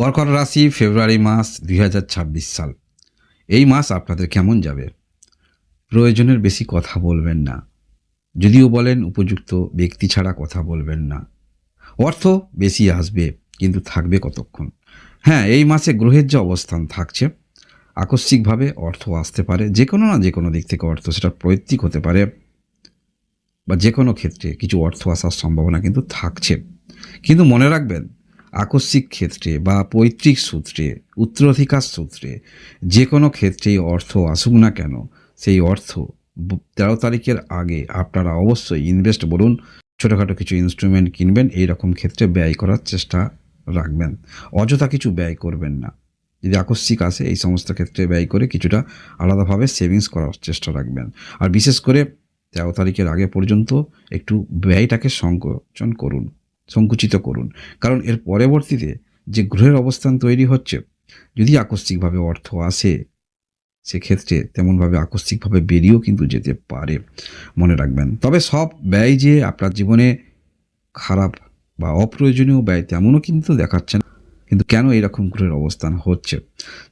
কর্কট রাশি ফেব্রুয়ারি মাস দুই হাজার ছাব্বিশ সাল। এই মাস আপনাদের কেমন যাবে? প্রয়োজনের বেশি কথা বলবেন না। যদিও বলেন উপযুক্ত ব্যক্তি ছাড়া কথা বলবেন না। অর্থ বেশি আসবে, কিন্তু থাকবে কতক্ষণ? হ্যাঁ এই মাসে গ্রহের যে অবস্থান থাকছে, আকস্মিকভাবে অর্থ আসতে পারে যে কোনো না যে কোনো দিক থেকে অর্থ, সেটা পৈতৃক হতে পারে, বা যে কোনো ক্ষেত্রে কিছু অর্থ আসার সম্ভাবনা কিন্তু থাকছে। কিন্তু মনে রাখবেন আকস্মিক ক্ষেত্রে বা পৈতৃক সূত্রে, উত্তরাধিকার সূত্রে, যে কোনো ক্ষেত্রেই অর্থ আসুক না কেন, সেই অর্থ তেরো তারিখের আগে আপনারা অবশ্যই ইনভেস্ট বলুন, ছোটোখাটো কিছু ইনস্ট্রুমেন্ট কিনবেন এই রকম ক্ষেত্রে ব্যয় করার চেষ্টা রাখবেন। অযথা কিছু ব্যয় করবেন না। যদি আকস্মিক আসে, এই সমস্ত ক্ষেত্রে ব্যয় করে কিছুটা আলাদাভাবে সেভিংস করার চেষ্টা রাখবেন। আর বিশেষ করে তেরো তারিখের আগে পর্যন্ত একটু ব্যয়টাকে সংকোচন করুন। সংকুচিত করুন। কারণ এর পরবর্তীতে যে গ্রহের অবস্থান তৈরি হচ্ছে, যদি আকস্মিকভাবে অর্থ আসে, সেক্ষেত্রে তেমনভাবে আকস্মিকভাবে বেরিয়েও কিন্তু যেতে পারে। মনে রাখবেন। তবে সব ব্যয় যে আপনার জীবনে খারাপ বা অপ্রয়োজনীয় ব্যয় তেমনও কিন্তু দেখাচ্ছে না। কিন্তু কেন এরকম গ্রহের অবস্থান হচ্ছে?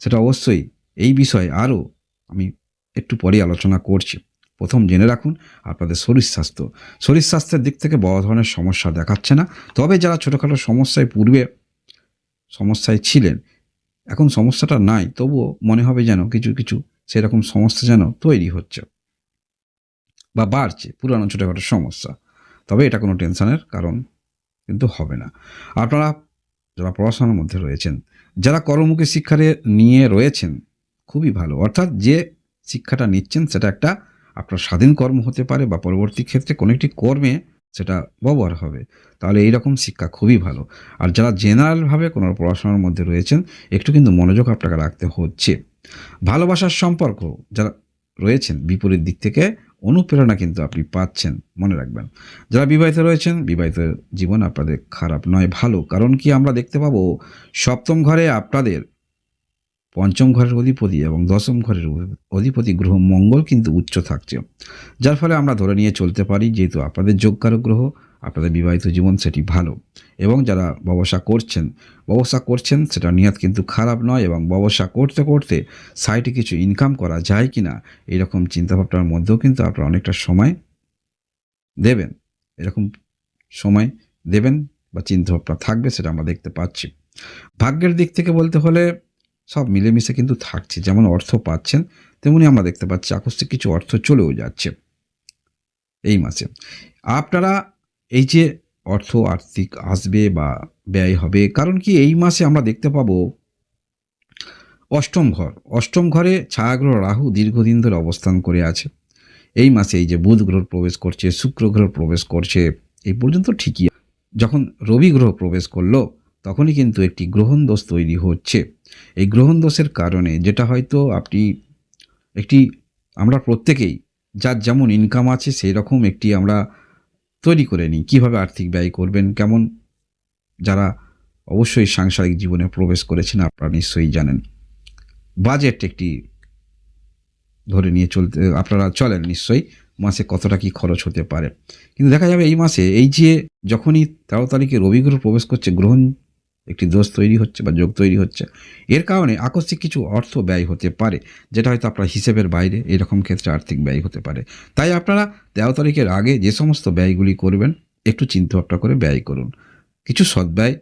সেটা অবশ্যই এই বিষয়ে আরও আমি একটু পরে আলোচনা করছি। প্রথম জেনে রাখুন, আপনাদের শরীর স্বাস্থ্য। শরীর স্বাস্থ্যের দিক থেকে বড় ধরনের সমস্যা দেখাচ্ছে না। তবে যারা ছোটোখাটো সমস্যায় পূর্বে সমস্যায় ছিলেন, এখন সমস্যাটা নাই, তবুও মনে হবে যেন কিছু কিছু সেরকম সমস্যা যেন তৈরি হচ্ছে বা বাড়ছে, পুরানো ছোটোখাটো সমস্যা। তবে এটা কোনো টেনশনের কারণ কিন্তু হবে না। আপনারা যারা পড়াশোনার মধ্যে রয়েছেন, যারা কর্মমুখী শিক্ষা নিয়ে রয়েছেন, খুবই ভালো। অর্থাৎ যে শিক্ষাটা নিচ্ছেন, সেটা একটা আপনার স্বাধীন কর্ম হতে পারে বা পরবর্তী ক্ষেত্রে কোনো একটি কর্মে সেটা ব্যবহার হবে, তাহলে এই রকম শিক্ষা খুবই ভালো। আর যারা জেনারেলভাবে কোনো পড়াশোনার মধ্যে রয়েছেন, একটু কিন্তু মনোযোগ আপনাকে রাখতে হচ্ছে। ভালোবাসার সম্পর্ক যারা রয়েছেন, বিপরীত দিক থেকে অনুপ্রেরণা কিন্তু আপনি পাচ্ছেন, মনে রাখবেন। যারা বিবাহিত রয়েছেন, বিবাহিত জীবন আপনাদের খারাপ নয়, ভালো। কারণ কি আমরা দেখতে পাবো, সপ্তম ঘরে আপনাদের পঞ্চম ঘরের অধিপতি এবং দশম ঘরের অধিপতি গ্রহ মঙ্গল কিন্তু উচ্চ থাকছে। যার ফলে আমরা ধরে নিয়ে চলতে পারি যেহেতু আপনাদের যোগকারক গ্রহ, আপনাদের বিবাহিত জীবন সেটি ভালো এবং যারা ব্যবসা করছেন ব্যবসা করছেন সেটা নিহাত কিন্তু খারাপ নয় এবং ব্যবসা করতে করতে সাইডে কিছু ইনকাম করা যায় কি না এরকম চিন্তাভাবনার মধ্যেও কিন্তু আপনারা অনেকটা সময় দেবেন। এরকম সময় দেবেন বা চিন্তাভাবনা থাকবে সেটা আমরা দেখতে পাচ্ছি। ভাগ্যের দিক থেকে বলতে হলে সব মিলেমিশে কিন্তু থাকছে, যেমন অর্থ পাচ্ছেন, তেমনি আমরা দেখতে পাচ্ছি আকস্মিক কিছু অর্থ চলেও যাচ্ছে এই মাসে। আপনারা এই যে অর্থ আর্থিক আসবে বা ব্যয় হবে, কারণ কি এই মাসে আমরা দেখতে পাবো অষ্টম ঘর। অষ্টম ঘরে ছায়াগ্রহ রাহু দীর্ঘদিন ধরে অবস্থান করে আছে। এই মাসে এই যে বুধ গ্রহ প্রবেশ করছে, শুক্র গ্রহ প্রবেশ করছে, এই পর্যন্ত ঠিকই। যখন রবি গ্রহ প্রবেশ করল তখনই কিন্তু একটি গ্রহণ দোষ তৈরি হচ্ছে। এই গ্রহণ দোষের কারণে যেটা হয়তো আপনি একটি, আমরা প্রত্যেকেই, যার যেমন ইনকাম আছে সেই রকম একটি আমরা তৈরি করে নিই। কীভাবে আর্থিক ব্যয় করবেন, কেমন যারা অবশ্যই সাংসারিক জীবনে প্রবেশ করেছেন আপনারা নিশ্চয়ই জানেন। বাজেট একটি ধরে নিয়ে চলতে, আপনারা চলেন নিশ্চয়ই, মাসে কতটা কি খরচ হতে পারে। কিন্তু দেখা যাবে এই মাসে এই যে যখনই তেরো তারিখে রবি গ্রহ প্রবেশ করছে, গ্রহণ একটি দোষ তৈরি হচ্ছে বা যোগ তৈরি হচ্ছে। এর কারণে আকস্মিক কিছু অর্থ ব্যয় হতে পারে, যেটা হয়তো আপনার হিসেবের বাইরে এরকম ক্ষেত্রে আর্থিক ব্যয় হতে পারে। তাই আপনারা তেরো তারিখের আগে যে সমস্ত ব্যয়গুলি করবেন, একটু চিন্তাভাবনা করে ব্যয় করুন। কিছু সদ্ব্যয়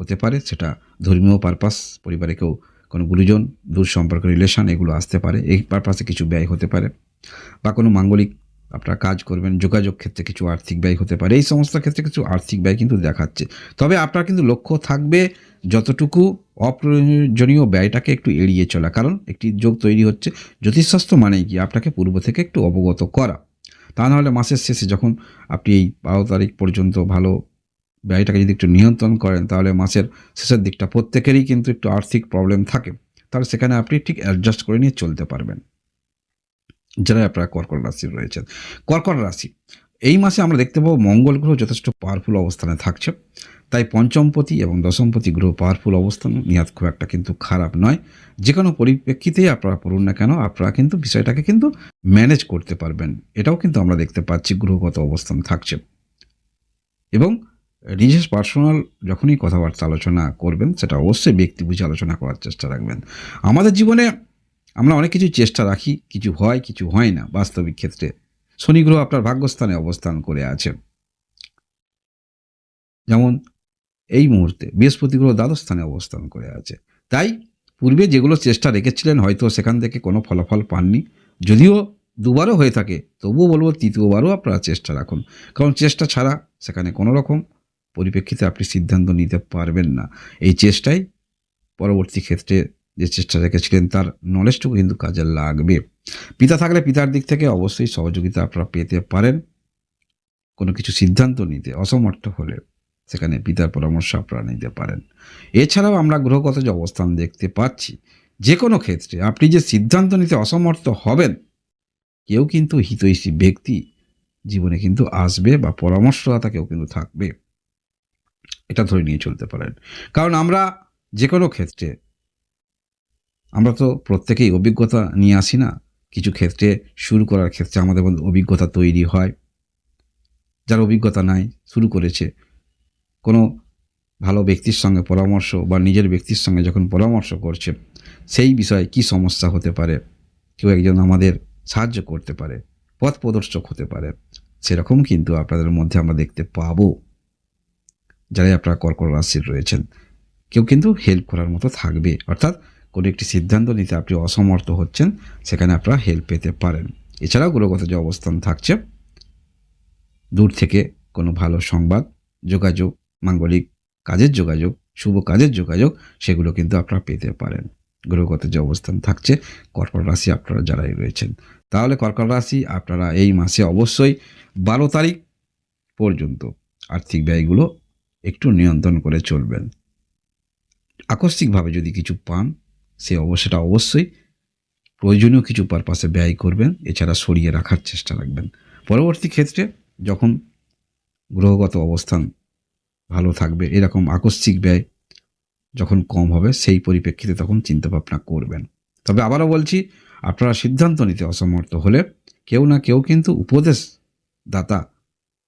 হতে পারে, সেটা ধর্মীয় পারপাস পরিবারে কেউ কোনো গুরুজন, দূর সম্পর্ক রিলেশন এগুলো আসতে পারে। এই পারপাসে কিছু ব্যয় হতে পারে বা কোনো মাঙ্গলিক আপনারা কাজ করবেন, যোগাযোগ ক্ষেত্রে কিছু আর্থিক ব্যয় হতে পারে, এই সমস্ত ক্ষেত্রে কিছু আর্থিক ব্যয় কিন্তু দেখাচ্ছে। তবে আপনার কিন্তু লক্ষ্য থাকবে যতটুকু অপ্রয়োজনীয় ব্যয়টাকে একটু এড়িয়ে চলা, কারণ একটি যোগ তৈরি হচ্ছে জ্যোতিষশাস্ত্র মানেই কি? আপনাকে পূর্ব থেকে একটু অবগত করা। তা নাহলে মাসের শেষে যখন আপনি এই বারো তারিখ পর্যন্ত ভালো ব্যয়টাকে যদি একটু নিয়ন্ত্রণ করেন, তাহলে মাসের শেষের দিকটা প্রত্যেকেরই কিন্তু একটু আর্থিক প্রবলেম থাকে। তাহলে সেখানে আপনি ঠিক অ্যাডজাস্ট করে নিয়ে চলতে পারবেন। যারা আপনারা কর্কট রাশির রয়েছেন। কর্কট রাশি, এই মাসে আমরা দেখতে পাবো মঙ্গল গ্রহ যথেষ্ট পাওয়ারফুল অবস্থানে থাকছে। তাই পঞ্চমপতি এবং দশমপতি গ্রহ পাওয়ারফুল অবস্থান নিহাত খুব একটা কিন্তু খারাপ নয়। যে কোনো পরিপ্রেক্ষিতে আপনারা পড়ুন না কেন, আপনারা কিন্তু বিষয়টাকে কিন্তু ম্যানেজ করতে পারবেন। এটাও কিন্তু আমরা দেখতে পাচ্ছি গ্রহগত অবস্থান থাকছে। এবং নিজের পার্সোনাল যখনই কথাবার্তা আলোচনা করবেন, সেটা অবশ্যই ব্যক্তি বুঝে আলোচনা করার চেষ্টা রাখবেন। আমাদের জীবনে আমরা অনেক কিছু চেষ্টা রাখি, কিছু হয় কিছু হয় না বাস্তবিক ক্ষেত্রে। শনি গ্রহ আপনার ভাগ্যস্থানে অবস্থান করে আছে। যেমন এই মুহূর্তে বৃহস্পতি গ্রহ দ্বাদশ স্থানে অবস্থান করে আছে। তাই পূর্বে যেগুলো চেষ্টা রেখেছিলেন হয়তো সেখান থেকে কোনো ফলাফল পাননি। যদিও দুবারও হয়ে থাকে, তবুও বলব তৃতীয়বারও আপনারা চেষ্টা রাখুন। কারণ চেষ্টা ছাড়া সেখানে কোনো রকম পরিপ্রেক্ষিতে আপনি সিদ্ধান্ত নিতে পারবেন না। এই চেষ্টাই পরবর্তী ক্ষেত্রে যে চেষ্টা রেখেছিলেন, তার নলেজটুকু কিন্তু কাজে লাগবে। পিতা থাকলে পিতার দিক থেকে অবশ্যই সহযোগিতা আপনারা পেতে পারেন। কোনো কিছু সিদ্ধান্ত নিতে অসমর্থ হলে সেখানে পিতার পরামর্শ আপনারা নিতে পারেন। এছাড়াও আমরা গ্রহগত যে অবস্থান দেখতে পাচ্ছি, যে কোনো ক্ষেত্রে আপনি যে সিদ্ধান্ত নিতে অসমর্থ হবেন, কেউ কিন্তু হিতৈষী ব্যক্তি জীবনে কিন্তু আসবে বা পরামর্শদাতা কেউ কিন্তু থাকবে। এটা ধরে নিয়ে চলতে পারেন। কারণ আমরা যে কোনো ক্ষেত্রে আমরা তো প্রত্যেকেই অভিজ্ঞতা নিয়ে আসি না। কিছু ক্ষেত্রে শুরু করার ক্ষেত্রে আমাদের মধ্যে অভিজ্ঞতা তৈরি হয়। যার অভিজ্ঞতা নাই, শুরু করেছে। কোনো ভালো ব্যক্তির সঙ্গে পরামর্শ বা নিজের ব্যক্তির সঙ্গে যখন পরামর্শ করছে, সেই বিষয়ে কি সমস্যা হতে পারে? কেউ একজন আমাদের সাহায্য করতে পারে, পথ প্রদর্শক হতে পারে। সেরকম কিন্তু আপনাদের মধ্যে আমরা দেখতে পাবো। যারাই আপনারা কর্কট রাশির রয়েছেন, কেউ কিন্তু হেল্প করার মতো থাকবে। অর্থাৎ কোনো একটি সিদ্ধান্ত নিতে আপনি অসমর্থ হচ্ছেন, সেখানে আপনারা হেল্প পেতে পারেন। এছাড়াও গ্রহগত যে অবস্থান থাকছে, দূর থেকে কোনো ভালো সংবাদ, যোগাযোগ, মাঙ্গলিক কাজের যোগাযোগ, শুভ কাজের যোগাযোগ, সেগুলো কিন্তু আপনারা পেতে পারেন। গ্রহগত যে অবস্থান থাকছে, কর্কট রাশি আপনারা যারাই রয়েছেন। তাহলে কর্কট রাশি আপনারা এই মাসে অবশ্যই বারো তারিখ পর্যন্ত আর্থিক ব্যয়গুলো একটু নিয়ন্ত্রণ করে চলবেন। আকস্মিকভাবে যদি কিছু পান সে অবশ্য সেটা অবশ্যই প্রয়োজনীয় কিছু পারপাসে ব্যয় করবেন, এছাড়া সরিয়ে রাখার চেষ্টা রাখবেন। পরবর্তী ক্ষেত্রে যখন গ্রহগত অবস্থান ভালো থাকবে, এরকম আকস্মিক ব্যয় যখন কম হবে, সেই পরিপ্রেক্ষিতে তখন চিন্তাভাবনা করবেন। তবে আবারও বলছি, আপনারা সিদ্ধান্ত নিতে অসমর্থ হলে কেউ না কেউ কিন্তু উপদেশ দাতা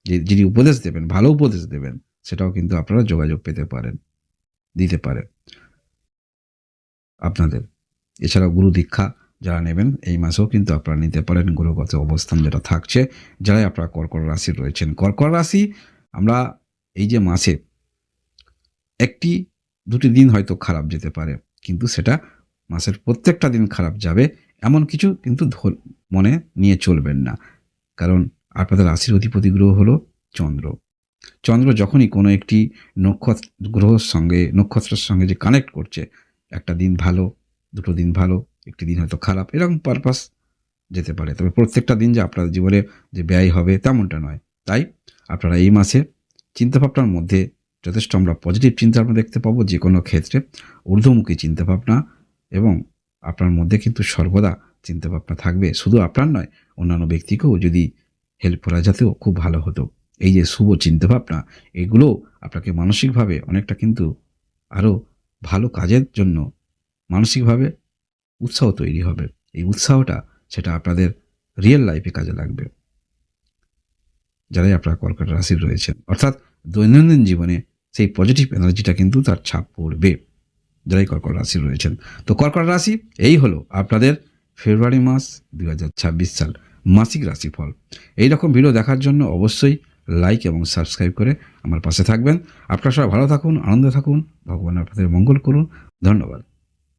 যে যিনি উপদেশ দেবেন, ভালো উপদেশ দেবেন, সেটাও কিন্তু আপনারা যোগাযোগ পেতে পারেন, দিতে পারে আপনাদের। এছাড়াও গুরু দীক্ষা যারা নেবেন, এই মাসেও কিন্তু আপনারা নিতে পারেন গুরুগত অবস্থান যেটা থাকছে, যারাই আপনারা কর্কট রাশি রয়েছেন। কর্কট রাশি, আমরা এই যে মাসে একটি, দুটি দিন হয়তো খারাপ যেতে পারে, কিন্তু সেটা মাসের প্রত্যেকটা দিন খারাপ যাবে, এমন কিছু কিন্তু মনে নিয়ে চলবেন না। কারণ আপনাদের রাশির অধিপতি গ্রহ হলো চন্দ্র। চন্দ্র যখনই কোনো একটি নক্ষত্র গ্রহর সঙ্গে, নক্ষত্রের সঙ্গে যে কানেক্ট করছে একটা দিন ভালো, দুটো দিন ভালো, একটি দিন হয়তো খারাপ, এরকম পারপাস যেতে পারে। তবে প্রত্যেকটা দিন যে আপনার জীবনে যে ব্যয় হবে তেমনটা নয়। তাই আপনারা এই মাসে চিন্তাভাবনার মধ্যে যথেষ্ট আমরা পজিটিভ চিন্তাভাবনা দেখতে পাবো যে কোনো ক্ষেত্রে। ঊর্ধ্বমুখী চিন্তাভাবনা এবং আপনার মধ্যে কিন্তু সর্বদা চিন্তাভাবনা থাকবে। শুধু আপনার নয়, অন্যান্য ব্যক্তিকেও যদি হেল্প করা যেতেও খুব ভালো হতো। এই যে শুভ চিন্তাভাবনা, এগুলো আপনাকে মানসিকভাবে অনেকটা কিন্তু আরও ভালো কাজের জন্য মানসিকভাবে উৎসাহ তৈরি হবে। এই উৎসাহটা সেটা আপনাদের রিয়েল লাইফে কাজে লাগবে। যারাই আপনারা কর্কট রাশির রয়েছেন, অর্থাৎ দৈনন্দিন জীবনে সেই পজিটিভ এনার্জিটা কিন্তু তার ছাপ পড়বে। যারাই কর্কট রাশি রয়েছেন। তো কর্কট রাশি, এই হলো আপনাদের ফেব্রুয়ারি মাস দু হাজার ছাব্বিশ সাল মাসিক রাশিফল। এই রকম ভিডিও দেখার জন্য অবশ্যই লাইক এবং সাবস্ক্রাইব করে আমার পাশে থাকবেন। আপনারা সবাই ভালো থাকুন, আনন্দে থাকুন, ভগবান আপনাদের মঙ্গল করুন। ধন্যবাদ।